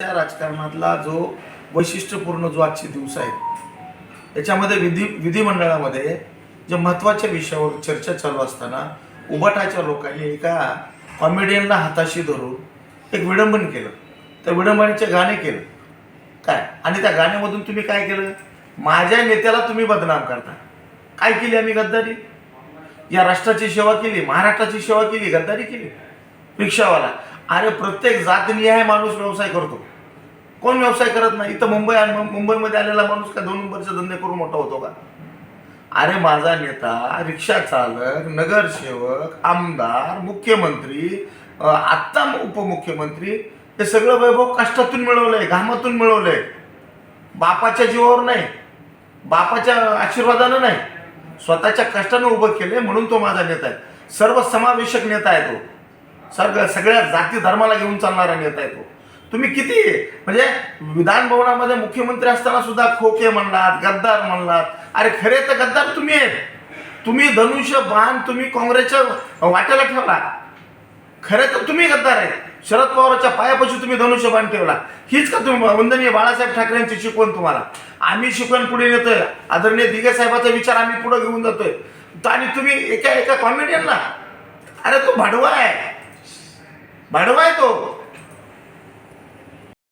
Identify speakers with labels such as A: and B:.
A: त्या राजकारणातला जो वैशिष्ट्यपूर्ण जो आजचे दिवस आहे याच्यामध्ये विधी विधिमंडळामध्ये जे महत्त्वाच्या विषयावर चर्चा चालू असताना उबाटाच्या लोकांनी एका कॉमेडियनला हाताशी धरून एक विडंबन केलं. त्या विडंबनाचे गाणे केलं. काय? आणि त्या गाण्यामधून तुम्ही काय केलं? माझ्या नेत्याला तुम्ही बदनाम करता. काय केली आम्ही गद्दारी? या राष्ट्राची सेवा केली महाराष्ट्राची सेवा केली गद्दारी केली. रिक्षावाला. अरे प्रत्येक जातनिहाय माणूस व्यवसाय करतो. कोण व्यवसाय करत नाही? इथं मुंबई आणि मुंबईमध्ये आलेला माणूस का दोन नंबरचे धंदे करून मोठा होतो का? अरे माझा नेता रिक्षा चालक नगरसेवक आमदार मुख्यमंत्री आत्ता उपमुख्यमंत्री हे सगळं वैभव कष्टातून मिळवलंय घामातून मिळवलंय. बापाच्या जीवावर नाही बापाच्या आशीर्वादानं नाही स्वतःच्या कष्टानं उभं केले म्हणून तो माझा नेता आहे. सर्व समावेशक नेता आहे तो. सगळ्या सगळ्या जाती धर्माला घेऊन चालणारा नेता आहे तो. तुम्ही किती? म्हणजे विधान भवनामध्ये मुख्यमंत्री असताना सुद्धा खोके म्हणलात गद्दार म्हणलात. अरे खरे तर गद्दार तुम्ही आहेत. तुम्ही धनुष्य बाण तुम्ही काँग्रेसच्या वाट्याला ठेवला. खरे तर तुम्ही गद्दार आहे शरद पवारच्या पायापाशी तुम्ही धनुष्यबाण ठेवला. हीच का तुम्ही वंदनीय बाळासाहेब ठाकरेंची शिकवण तुम्हाला? आम्ही शिकवण पुढे नेतोय. आदरणीय दिगे साहेबाचा विचार आम्ही पुढे घेऊन जातोय. तर आणि तुम्ही एका एका कॉमेडियनला. अरे तो भाडवा आहे. भाडवा आहे तो.